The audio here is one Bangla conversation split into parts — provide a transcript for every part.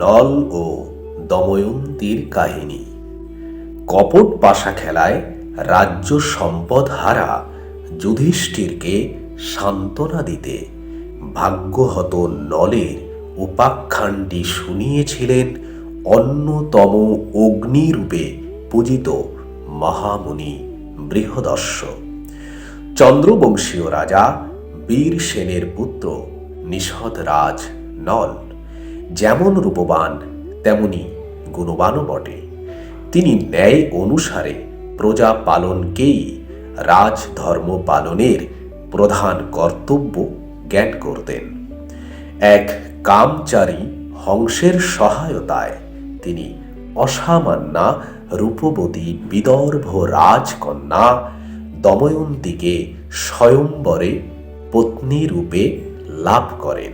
নল ও দময়ন্তীর কাহিনী। কপট পাশা খেলায় রাজ্য সম্পদ হারা যুধিষ্ঠিরকে সান্ত্বনা দিতে ভাগ্যহত নলের উপাখ্যানটি শুনিয়েছিলেন অন্যতম অগ্নিরূপে পূজিত মহামুনি বৃহদস্য। চন্দ্রবংশীয় রাজা বীর সেনের পুত্র নিষদ রাজ নল। যেমন রূপবান, তেমনি গুণবানও বটে। তিনি ন্যায় অনুসারে প্রজা পালনকেই রাজধর্ম পালনের প্রধান কর্তব্য জ্ঞান করতেন। এক কামচারী হংসের সহায়তায় তিনি অসামান্যা রূপবতী বিদর্ভ রাজকন্যা দময়ন্তীকে স্বয়ম্বরে পত্নী রূপে লাভ করেন।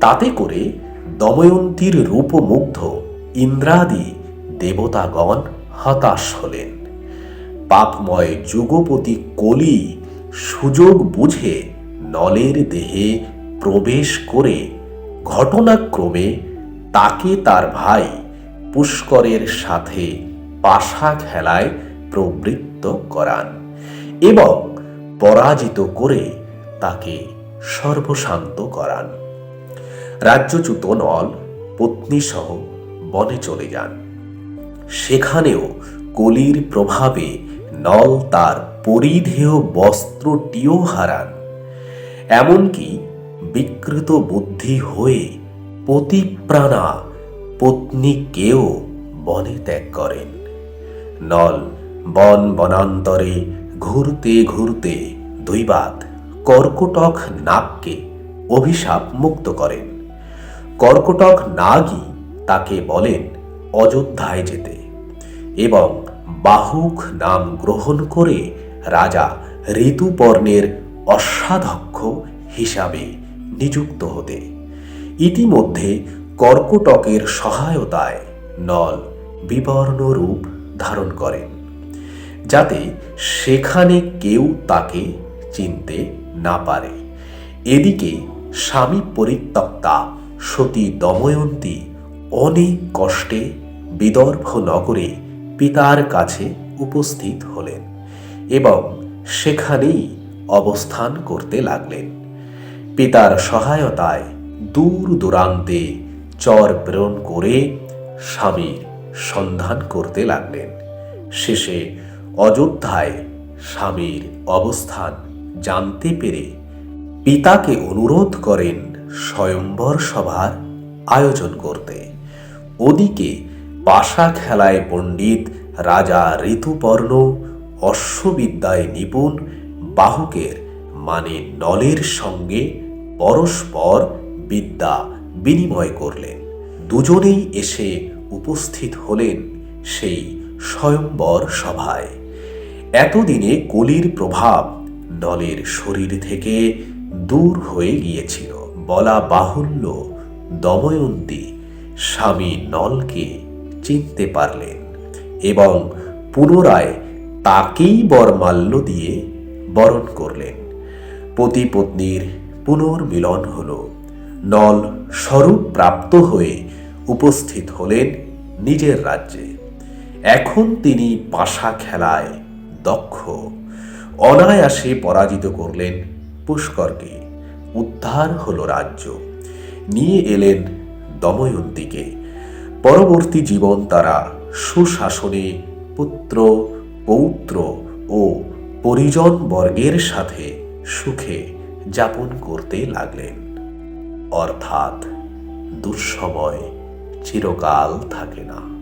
তাতে করে দময়ন্তীর রূপমুগ্ধ ইন্দ্রাদি দেবতাগণ হতাশ হলেন। পাপময় যুগপতি কলি সুযোগ বুঝে নলের দেহে প্রবেশ করে ঘটনাক্রমে তাকে তার ভাই পুষ্করের সাথে পাশা খেলায় প্রবৃত্ত করান এবং পরাজিত করে তাকে সর্বশান্ত করান। রাজ্যচ্যুত নল পত্নীসহ বনে চলে যান। সেখানেও কলির প্রভাবে নল তার পরিধেয় বস্ত্রটিও হারান। এমনকি বিকৃত বুদ্ধি হয়ে পতিপ্রাণা পত্নীকেও বনে ত্যাগ করেন। নল বন বনান্তরে ঘুরতে ঘুরতে দৈবাত কর্কটক নাগকে অভিশাপ মুক্ত করেন। কর্কটক নাগই তাকে বলেন অযোধ্যায় যেতে এবং বাহুক নাম গ্রহণ করে রাজা ঋতুপর্ণের অশ্বাধ্যক্ষ হিসাবে নিযুক্ত হতে। ইতিমধ্যে কর্কটকের সহায়তায় নল বিবর্ণ রূপ ধারণ করেন, যাতে সেখানে কেউ তাকে চিনতে না পারে। এদিকে স্বামী পরিত্যক্তা সতী দময়ন্তী অনেক কষ্টে বিদর্ভ নগরে পিতার কাছে উপস্থিত হলেন এবং সেখানেই অবস্থান করতে লাগলেন। পিতার সহায়তায় দূর দূরান্তে চর প্রেরণ করে স্বামীর সন্ধান করতে লাগলেন। শেষে অযোধ্যায় স্বামীর অবস্থান জানতে পেরে পিতাকে অনুরোধ করেন স্বয়ম্বর সভার আয়োজন করতে। ওদিকে পাশা খেলায় পণ্ডিত রাজা ঋতুপর্ণ অশ্ববিদ্যায় নিপুণ বাহুকের মানে নলের সঙ্গে পরস্পর বিদ্যা বিনিময় করলেন। দুজনেই এসে উপস্থিত হলেন সেই স্বয়ম্বর সভায়। এতদিনে কলির প্রভাব নলের শরীর থেকে দূর হয়ে গিয়েছিল। বলা বাহুল্য দময়ন্তী স্বামী নলকে চিনতে পারলেন এবং পুনরায় তাকেই বরমাল্য দিয়ে বরণ করলেন। পতি পত্নীর পুনর্মিলন হল। নল স্বরূপ প্রাপ্ত হয়ে উপস্থিত হলেন নিজের রাজ্যে। এখন তিনি পাশা খেলায় দক্ষ। অনায়াসে পরাজিত করলেন পুষ্করকে। উদ্ধার হল রাজ্য। নিয়ে এলেন দময়ন্তীকে। পরবর্তী জীবন তারা সুশাসনে পুত্র, পৌত্র ও পরিজন বর্গের সাথে সুখে যাপন করতে লাগলেন। অর্থাৎ দুঃসময় চিরকাল থাকে না।